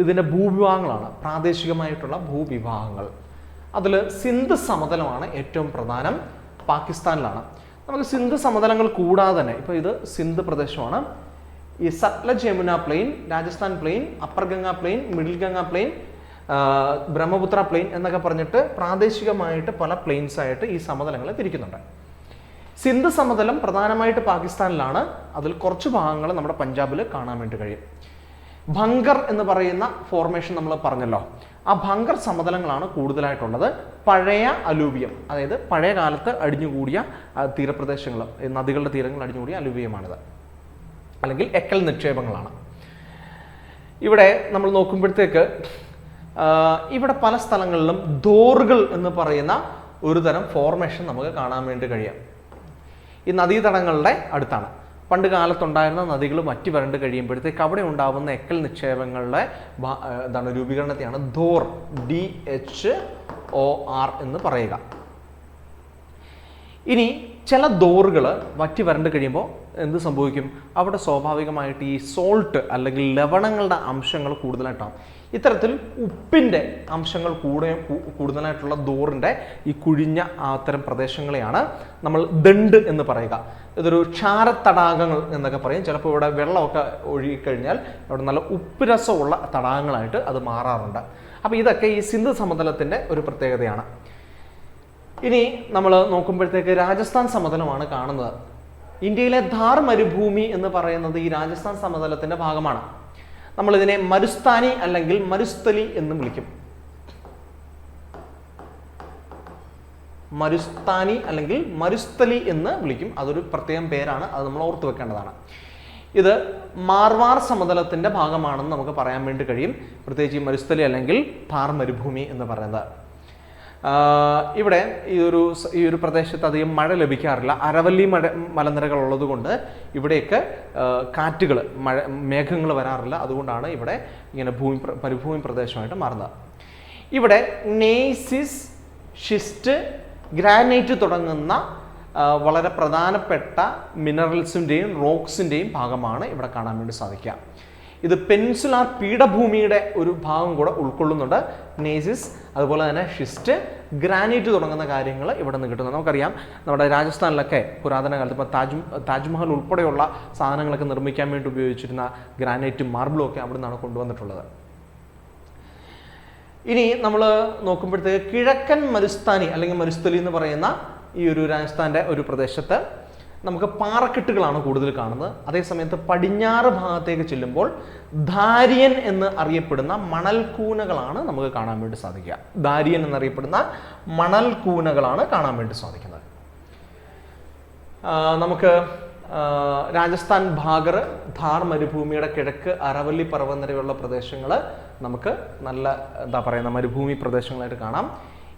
ഇതിന്റെ ഭൂവിഭാഗങ്ങളാണ് പ്രാദേശികമായിട്ടുള്ള ഭൂവിഭാഗങ്ങൾ. അതിൽ സിന്ധ് സമതലമാണ് ഏറ്റവും പ്രധാനം പാകിസ്ഥാനിലാണ്. നമുക്ക് സിന്ധ് സമതലങ്ങൾ കൂടാതെ തന്നെ ഇപ്പോൾ ഇത് സിന്ധ് പ്രദേശമാണ്. ഈ Sutlej Yamuna plain Rajasthan plain upper Ganga plain middle Ganga plain Brahmaputra plain എന്നൊക്കെ പറഞ്ഞിട്ട് പ്രാദേശികമായിട്ട് പല പ്ലെയിൻസ് ആയിട്ട് ഈ സമതലങ്ങളെ തിരിക്കുന്നുണ്ട്. സിന്ധ് സമതലം പ്രധാനമായിട്ട് പാകിസ്ഥാനിലാണ്. അതിൽ കുറച്ച് ഭാഗങ്ങൾ നമ്മുടെ പഞ്ചാബിൽ കാണാൻ വേണ്ടി കഴിയും. ഭങ്കർ എന്ന് പറയുന്ന ഫോർമേഷൻ നമ്മൾ പറഞ്ഞല്ലോ. ആ ഭങ്കർ സമതലങ്ങളാണ് കൂടുതലായിട്ടുള്ളത്. പഴയ അലൂവിയം അതായത് പഴയ കാലത്ത് അടിഞ്ഞുകൂടിയ തീരപ്രദേശങ്ങൾ നദികളുടെ തീരങ്ങൾ അടിഞ്ഞുകൂടിയ അലൂവിയമാണിത്. അല്ലെങ്കിൽ എക്കൽ നിക്ഷേപങ്ങളാണ്. ഇവിടെ നമ്മൾ നോക്കുമ്പോഴത്തേക്ക് ഇവിടെ പല സ്ഥലങ്ങളിലും ദോറുകൾ എന്ന് പറയുന്ന ഒരു തരം ഫോർമേഷൻ നമുക്ക് കാണാൻ വേണ്ടി കഴിയാം. ഈ നദീതടങ്ങളുടെ അടുത്താണ്. പണ്ട് കാലത്തുണ്ടായിരുന്ന നദികൾ വറ്റി വരണ്ട് കഴിയുമ്പോഴത്തേക്ക് അവിടെ ഉണ്ടാവുന്ന എക്കൽ നിക്ഷേപങ്ങളുടെ എന്താണ് രൂപീകരണത്തെയാണ് Dhor D H O R എന്ന് പറയുക. ഇനി ചില ദോറുകൾ വറ്റി വരണ്ട് കഴിയുമ്പോൾ എന്ത് സംഭവിക്കും? അവിടെ സ്വാഭാവികമായിട്ട് ഈ സോൾട്ട് അല്ലെങ്കിൽ ലവണങ്ങളുടെ അംശങ്ങൾ കൂടുതലായിട്ടാവും. ഇത്തരത്തിൽ ഉപ്പിന്റെ അംശങ്ങൾ കൂടെ കൂടുതലായിട്ടുള്ള ദോറിന്റെ ഈ കുഴിഞ്ഞ അത്തരം പ്രദേശങ്ങളെയാണ് നമ്മൾ ദണ്ട് എന്ന് പറയുക. ഇതൊരു ക്ഷാരത്തടാകങ്ങൾ എന്നൊക്കെ പറയും. ചിലപ്പോൾ ഇവിടെ വെള്ളമൊക്കെ ഒഴുകിക്കഴിഞ്ഞാൽ ഇവിടെ നല്ല ഉപ്പ് രസമുള്ള തടാകങ്ങളായിട്ട് അത് മാറാറുണ്ട്. അപ്പോൾ ഇതൊക്കെ ഈ സിന്ധു സമതലത്തിന്റെ ഒരു പ്രത്യേകതയാണ്. ഇനി നമ്മൾ നോക്കുമ്പോഴത്തേക്ക് രാജസ്ഥാൻ സമതലമാണ് കാണുന്നത്. ഇന്ത്യയിലെ ധാർ മരുഭൂമി എന്ന് പറയുന്നത് ഈ രാജസ്ഥാൻ സമതലത്തിന്റെ ഭാഗമാണ്. നമ്മൾ ഇതിനെ മരുസ്ഥാനി അല്ലെങ്കിൽ മരുസ്ഥലി എന്ന് വിളിക്കും. മരുസ്ഥാനി അല്ലെങ്കിൽ മരുസ്ഥലി എന്ന് വിളിക്കും. അതൊരു പ്രത്യേകം പേരാണ്. അത് നമ്മൾ ഓർത്തു വെക്കേണ്ടതാണ്. ഇത് മാർവാർ സമതലത്തിന്റെ ഭാഗമാണെന്ന് നമുക്ക് പറയാൻ വേണ്ടി കഴിയും. പ്രത്യേകിച്ച് ഈ മരുസ്ഥലി അല്ലെങ്കിൽ ഥാർ മരുഭൂമി എന്ന് പറയുന്നത്. ഇവിടെ ഈ ഒരു ഈ ഒരു പ്രദേശത്ത് അധികം മഴ ലഭിക്കാറില്ല. അരവല്ലി മഴ മലനിരകൾ ഉള്ളതുകൊണ്ട് ഇവിടെയൊക്കെ കാറ്റുകൾ മഴ മേഘങ്ങൾ വരാറില്ല. അതുകൊണ്ടാണ് ഇവിടെ ഇങ്ങനെ ഭൂമി പരിഭൂമി പ്രദേശമായിട്ട് മാറുന്നത്. ഇവിടെ നെയ്സിസ് ഷിസ്റ്റ് ഗ്രാനൈറ്റ് തുടങ്ങുന്ന വളരെ പ്രധാനപ്പെട്ട മിനറൽസിന്റെയും റോക്സിന്റെയും ഭാഗമാണ് ഇവിടെ കാണാൻ വേണ്ടി സാധിക്കുക. ഇത് പെൻസുലാർ പീഠഭൂമിയുടെ ഒരു ഭാഗം കൂടെ ഉൾക്കൊള്ളുന്നുണ്ട്. നേസിസ് അതുപോലെ തന്നെ ഷിസ്റ്റ് ഗ്രാനൈറ്റ് തുടങ്ങുന്ന കാര്യങ്ങൾ ഇവിടെ നിന്ന് കിട്ടുന്നത്. നമുക്കറിയാം നമ്മുടെ രാജസ്ഥാനിലൊക്കെ പുരാതന കാലത്ത് ഇപ്പോൾ താജ് താജ്മഹൽ ഉൾപ്പെടെയുള്ള സാധനങ്ങളൊക്കെ നിർമ്മിക്കാൻ വേണ്ടി ഉപയോഗിച്ചിരുന്ന ഗ്രാനൈറ്റും മാർബിളും ഒക്കെ അവിടെ നിന്നാണ് കൊണ്ടുവന്നിട്ടുള്ളത്. ഇനി നമ്മൾ നോക്കുമ്പോഴത്തേക്ക് കിഴക്കൻ മരുസ്ഥാനി അല്ലെങ്കിൽ മരുസ്ഥലി എന്ന് പറയുന്ന ഈ ഒരു രാജസ്ഥാന്റെ ഒരു പ്രദേശത്ത് നമുക്ക് പാറക്കെട്ടുകളാണ് കൂടുതൽ കാണുന്നത്. അതേസമയത്ത് പടിഞ്ഞാറ് ഭാഗത്തേക്ക് ചെല്ലുമ്പോൾ ധാര്യൻ എന്ന് അറിയപ്പെടുന്ന മണൽക്കൂനകളാണ് നമുക്ക് കാണാൻ വേണ്ടി സാധിക്കുക. ധാര്യൻ എന്നറിയപ്പെടുന്ന മണൽക്കൂനകളാണ് കാണാൻ വേണ്ടി സാധിക്കുന്നത്. നമുക്ക് രാജസ്ഥാൻ ഭാഗർ ധാർ മരുഭൂമിയുടെ കിഴക്ക് അരവല്ലി പർവതനിരയുള്ള പ്രദേശങ്ങൾ നമുക്ക് നല്ല എന്താ പറയുന്ന മരുഭൂമി പ്രദേശങ്ങളായിട്ട് കാണാം.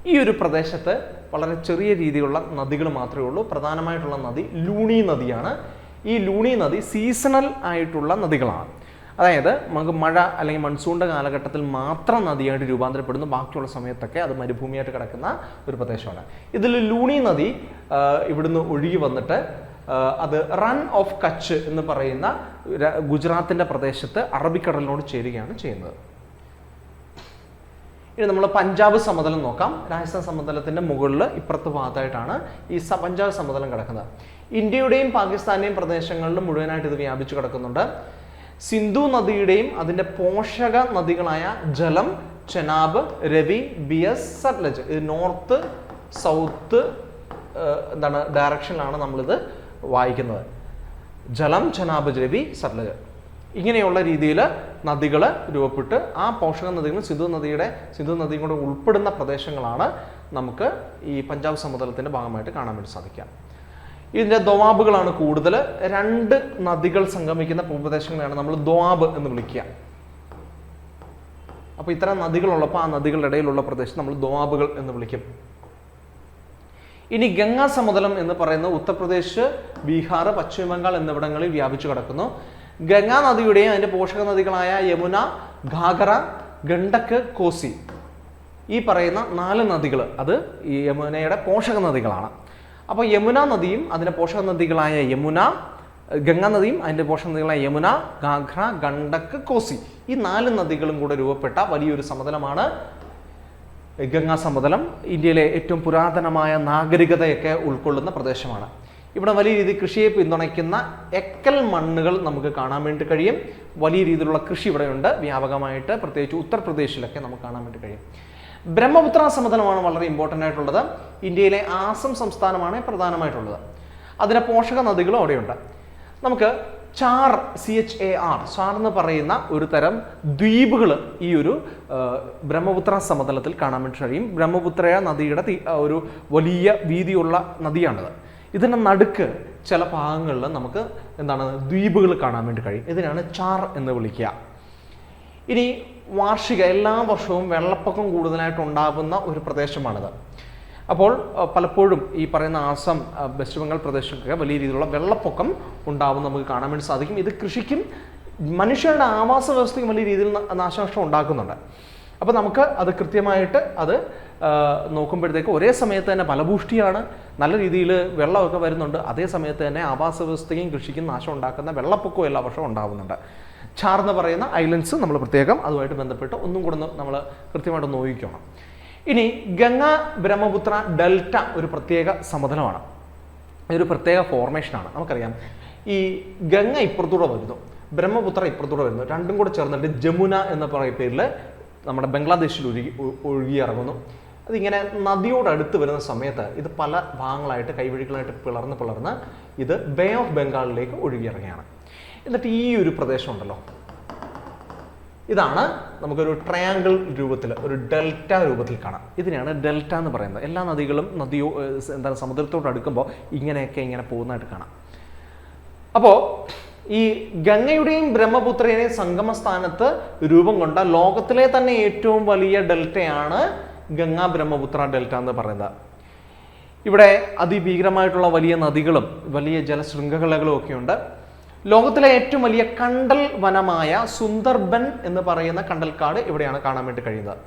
ഈ ഒരു പ്രദേശത്ത് വളരെ ചെറിയ രീതിയിലുള്ള നദികൾ മാത്രമേ ഉള്ളൂ. പ്രധാനമായിട്ടുള്ള നദി ലൂണി നദിയാണ്. ഈ ലൂണി നദി സീസണൽ ആയിട്ടുള്ള നദികളാണ്. അതായത് നമുക്ക് മഴ അല്ലെങ്കിൽ മൺസൂണിന്റെ കാലഘട്ടത്തിൽ മാത്രം നദിയായിട്ട് രൂപാന്തരപ്പെടുന്നു. ബാക്കിയുള്ള സമയത്തൊക്കെ അത് മരുഭൂമിയായിട്ട് കിടക്കുന്ന ഒരു പ്രദേശമാണ്. ഇതിൽ ലൂണി നദി ഇവിടുന്ന് ഒഴുകി വന്നിട്ട് അത് റൺ ഓഫ് കച്ച് എന്ന് പറയുന്ന ഗുജറാത്തിന്റെ പ്രദേശത്ത് അറബിക്കടലിനോട് ചേരുകയാണ് ചെയ്യുന്നത്. ഇനി നമ്മൾ പഞ്ചാബ് സമതലം നോക്കാം. രാജസ്ഥാൻ സമതലത്തിന്റെ മുകളിൽ ഇപ്പുറത്ത് ഭാഗത്തായിട്ടാണ് ഈ പഞ്ചാബ് സമതലം കിടക്കുന്നത്. ഇന്ത്യയുടെയും പാകിസ്ഥാന്റെയും പ്രദേശങ്ങളിൽ മുഴുവനായിട്ട് ഇത് വ്യാപിച്ചു കിടക്കുന്നുണ്ട്. സിന്ധു നദിയുടെയും അതിന്റെ പോഷക നദികളായ ജലം ചെനാബ് രവി ബി എസ് സത്ലജ് ഇത് നോർത്ത് സൗത്ത് എന്താണ് ഡയറക്ഷനിലാണ് നമ്മളിത് വായിക്കുന്നത്. ജലം ചെനാബ് രവി സത്ലജ്. ഇങ്ങനെയുള്ള രീതിയിൽ നദികൾ രൂപപ്പെട്ട് ആ പോഷക നദികൾ സിന്ധു നദിയുടെ സിന്ധു നദിയും കൂടെ ഉൾപ്പെടുന്ന പ്രദേശങ്ങളാണ് നമുക്ക് ഈ പഞ്ചാബ് സമതലത്തിന്റെ ഭാഗമായിട്ട് കാണാൻ വേണ്ടി സാധിക്കുക. ഇതിന്റെ ദ്വാബുകളാണ് കൂടുതൽ രണ്ട് നദികൾ സംഗമിക്കുന്ന ഭൂപ്രദേശങ്ങളെയാണ് നമ്മൾ ദ്വാബ് എന്ന് വിളിക്കുക. അപ്പോൾ ഇത്തരം നദികളുള്ളപ്പോൾ ആ നദികളുടെ ഇടയിലുള്ള പ്രദേശം നമ്മൾ ദ്വാബുകൾ എന്ന് വിളിക്കും. ഇനി ഗംഗാ സമതലം എന്ന് പറയുന്ന ഉത്തർപ്രദേശ് ബീഹാർ പശ്ചിമ ബംഗാൾ എന്നിവിടങ്ങളിൽ വ്യാപിച്ചു കിടക്കുന്നു. ഗംഗാ നദിയുടെയും അതിന്റെ പോഷക നദികളായ യമുന ഘാഗറ ഗണ്ടക്ക് കോസി. ഈ പറയുന്ന നാല് നദികൾ അത് ഈ യമുനയുടെ പോഷക നദികളാണ്. അപ്പോൾ യമുന നദിയും അതിന്റെ പോഷക നദികളായ യമുന ഗംഗാ നദിയും അതിന്റെ പോഷക നദികളായ യമുന ഘാഗ്ര ഗണ്ടക്ക് കോസി. ഈ നാല് നദികളും കൂടെ രൂപപ്പെട്ട വലിയൊരു സമതലമാണ് ഗംഗാ സമതലം. ഇന്ത്യയിലെ ഏറ്റവും പുരാതനമായ നാഗരികതയൊക്കെ ഉൾക്കൊള്ളുന്ന പ്രദേശമാണ്. ഇവിടെ വലിയ രീതിയിൽ കൃഷിയെ പിന്തുണയ്ക്കുന്ന എക്കൽ മണ്ണുകൾ നമുക്ക് കാണാൻ വേണ്ടി കഴിയും. വലിയ രീതിയിലുള്ള കൃഷി ഇവിടെയുണ്ട്. വ്യാപകമായിട്ട് പ്രത്യേകിച്ച് ഉത്തർപ്രദേശിലൊക്കെ നമുക്ക് കാണാൻ വേണ്ടി കഴിയും. ബ്രഹ്മപുത്ര സമതലമാണ് വളരെ ഇമ്പോർട്ടന്റ് ആയിട്ടുള്ളത്. ഇന്ത്യയിലെ ആസം സംസ്ഥാനമാണ് പ്രധാനമായിട്ടുള്ളത്. അതിലെ പോഷക നദികളും അവിടെയുണ്ട്. നമുക്ക് char C H A R char എന്ന് പറയുന്ന ഒരു തരം ദ്വീപുകൾ ഈ ഒരു ബ്രഹ്മപുത്ര സമതലത്തിൽ കാണാൻ വേണ്ടി കഴിയും. ബ്രഹ്മപുത്ര നദിയുടെ ഒരു വലിയ വീതിയുള്ള നദിയാണിത്. ഇതിന്റെ നടുക്ക് ചില ഭാഗങ്ങളിൽ നമുക്ക് എന്താണ് ദ്വീപുകൾ കാണാൻ വേണ്ടി കഴിയും. ഇതിനാണ് ചാർ എന്ന് വിളിക്കുക. ഇനി വാർഷിക എല്ലാ വർഷവും വെള്ളപ്പൊക്കം കൂടുതലായിട്ട് ഉണ്ടാകുന്ന ഒരു പ്രദേശമാണിത്. അപ്പോൾ പലപ്പോഴും ഈ പറയുന്ന ആസം വെസ്റ്റ് ബംഗാൾ പ്രദേശത്തൊക്കെ വലിയ രീതിയിലുള്ള വെള്ളപ്പൊക്കം ഉണ്ടാവും നമുക്ക് കാണാൻ വേണ്ടി സാധിക്കും. ഇത് കൃഷിക്കും മനുഷ്യരുടെ ആവാസ വ്യവസ്ഥയ്ക്കും വലിയ രീതിയിൽ നാശനഷ്ടം ഉണ്ടാക്കുന്നുണ്ട്. അപ്പോൾ നമുക്ക് അത് കൃത്യമായിട്ട് അത് നോക്കുമ്പോഴത്തേക്ക് ഒരേ സമയത്ത് തന്നെ ഫലഭൂഷ്ടിയാണ്. നല്ല രീതിയിൽ വെള്ളമൊക്കെ വരുന്നുണ്ട്. അതേ സമയത്ത് തന്നെ ആവാസ വ്യവസ്ഥയും കൃഷിക്കും നാശം ഉണ്ടാക്കുന്ന വെള്ളപ്പൊക്കവും എല്ലാ വർഷവും ഉണ്ടാകുന്നുണ്ട് ചാർ എന്ന് പറയുന്ന ഐലൻഡ്സ് നമ്മൾ പ്രത്യേകം അതുമായിട്ട് ബന്ധപ്പെട്ട് ഒന്നും കൂടെ നമ്മൾ കൃത്യമായിട്ട് നോക്കിക്കണം. ഇനി ഗംഗ ബ്രഹ്മപുത്ര ഡെൽറ്റ ഒരു പ്രത്യേക സമതലമാണ്. ഒരു പ്രത്യേക ഫോർമേഷനാണ് നമുക്കറിയാം. ഈ ഗംഗ ഇപ്പുറത്തൂടെ വരുന്നു. ബ്രഹ്മപുത്ര ഇപ്പുറത്തൂടെ വരുന്നു. രണ്ടും കൂടെ ചേർന്നിട്ട് ജമുന എന്ന പറയുന്ന പേരിൽ നമ്മുടെ ബംഗ്ലാദേശിൽ ഒഴുകി ഒഴുകി ഇറങ്ങുന്നു അതിങ്ങനെ നദിയോട് അടുത്ത് വരുന്ന സമയത്ത് ഇത് പല ഭാഗങ്ങളായിട്ട് കൈവഴികളായിട്ട് പിളർന്ന് പിളർന്ന് ഇത് ബേ ഓഫ് ബംഗാളിലേക്ക് ഒഴുകിയിറങ്ങുകയാണ്. എന്നിട്ട് ഈ ഒരു പ്രദേശം ഉണ്ടല്ലോ. ഇതാണ് നമുക്കൊരു ട്രയാങ്കിൾ രൂപത്തിൽ ഒരു ഡെൽറ്റ രൂപത്തിൽ കാണാം. ഇതിനെയാണ് ഡെൽറ്റ എന്ന് പറയുന്നത്. എല്ലാ നദികളും നദിയോ എന്താണ് സമുദ്രത്തോട് അടുക്കുമ്പോൾ ഇങ്ങനെയൊക്കെ ഇങ്ങനെ പോകുന്നതായിട്ട് കാണാം. അപ്പോൾ ഈ ഗംഗയുടെയും ബ്രഹ്മപുത്രയുടെയും സംഗമ സ്ഥാനത്ത് രൂപം കൊണ്ട ലോകത്തിലെ തന്നെ ഏറ്റവും വലിയ ഡെൽറ്റയാണ് ഗംഗ ബ്രഹ്മപുത്ര ഡെൽറ്റ എന്ന് പറയുന്നത് ഇവിടെ അതിഭീകരമായിട്ടുള്ള വലിയ നദികളും വലിയ ജലശൃംഖലകളും ഒക്കെ ഉണ്ട്. ലോകത്തിലെ ഏറ്റവും വലിയ കണ്ടൽ വനമായ സുന്ദർബൻ എന്ന് പറയുന്ന കണ്ടൽക്കാട് ഇവിടെയാണ് കാണാൻ വേണ്ടി കഴിയുന്നത്.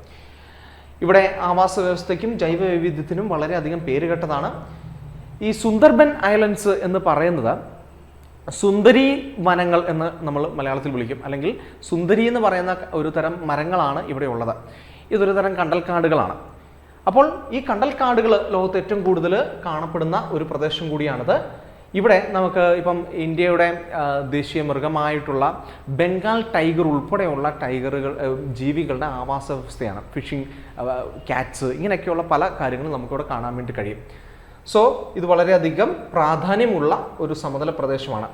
ഇവിടെ ആവാസ വ്യവസ്ഥയ്ക്കും ജൈവ വൈവിധ്യത്തിനും വളരെയധികം പേരുകെട്ടതാണ് ഈ സുന്ദർബൻ ഐലൻഡ്സ് എന്ന് പറയുന്നത് സുന്ദരി വനങ്ങൾ എന്ന് നമ്മൾ മലയാളത്തിൽ വിളിക്കും. അല്ലെങ്കിൽ സുന്ദരി എന്ന് പറയുന്ന ഒരു തരം മരങ്ങളാണ് ഇവിടെ ഉള്ളത്. ഇതൊരു തരം കണ്ടൽക്കാടുകളാണ്. അപ്പോൾ ഈ കണ്ടൽക്കാടുകൾ ലോകത്ത് ഏറ്റവും കൂടുതൽ കാണപ്പെടുന്ന ഒരു പ്രദേശം കൂടിയാണിത്. ഇവിടെ നമുക്ക് ഇപ്പം ഇന്ത്യയുടെ ദേശീയ മൃഗമായിട്ടുള്ള ബംഗാൾ ടൈഗർ ഉൾപ്പെടെയുള്ള ടൈഗറുകൾ ജീവികളുടെ ആവാസ വ്യവസ്ഥയാണ്. ഫിഷിംഗ് ക്യാറ്റ്സ് ഇങ്ങനെയൊക്കെയുള്ള പല കാര്യങ്ങളും നമുക്കിവിടെ കാണാൻ വേണ്ടി കഴിയും. സോ ഇത് വളരെയധികം പ്രാധാന്യമുള്ള ഒരു സമതല പ്രദേശമാണ്.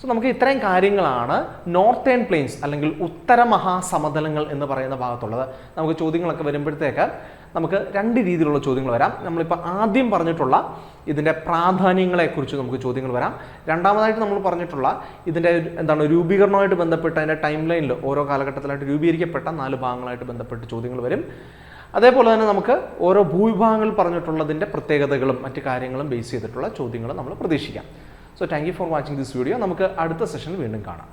സോ നമുക്ക് ഇത്രയും കാര്യങ്ങളാണ് നോർത്തേൺ പ്ലെയിൻസ് അല്ലെങ്കിൽ ഉത്തര മഹാസമതലങ്ങൾ എന്ന് പറയുന്ന ഭാഗത്തുള്ളത്. നമുക്ക് ചോദ്യങ്ങളൊക്കെ വരുമ്പോഴത്തേക്ക് നമുക്ക് രണ്ട് രീതിയിലുള്ള ചോദ്യങ്ങൾ വരാം. നമ്മളിപ്പോൾ ആദ്യം പറഞ്ഞിട്ടുള്ള ഇതിന്റെ പ്രാധാന്യങ്ങളെക്കുറിച്ച് നമുക്ക് ചോദ്യങ്ങൾ വരാം. രണ്ടാമതായിട്ട് നമ്മൾ പറഞ്ഞിട്ടുള്ള ഇതിന്റെ എന്താണ് രൂപീകരണമായിട്ട് ബന്ധപ്പെട്ട് അതിന്റെ ടൈം ലൈനിൽ ഓരോ കാലഘട്ടത്തിലായിട്ട് രൂപീകരിക്കപ്പെട്ട നാല് ഭാഗങ്ങളായിട്ട് ബന്ധപ്പെട്ട് ചോദ്യങ്ങൾ വരും. അതേപോലെ തന്നെ നമുക്ക് ഓരോ ഭൂവിഭാഗങ്ങൾ പറഞ്ഞിട്ടുള്ളതിന്റെ പ്രത്യേകതകളും മറ്റു കാര്യങ്ങളും ബേസ് ചെയ്തിട്ടുള്ള ചോദ്യങ്ങൾ നമ്മൾ പ്രതീക്ഷിക്കാം. So thank you for watching this video നമുക്ക് അടുത്ത സെഷനിൽ വീണ്ടും കാണാം.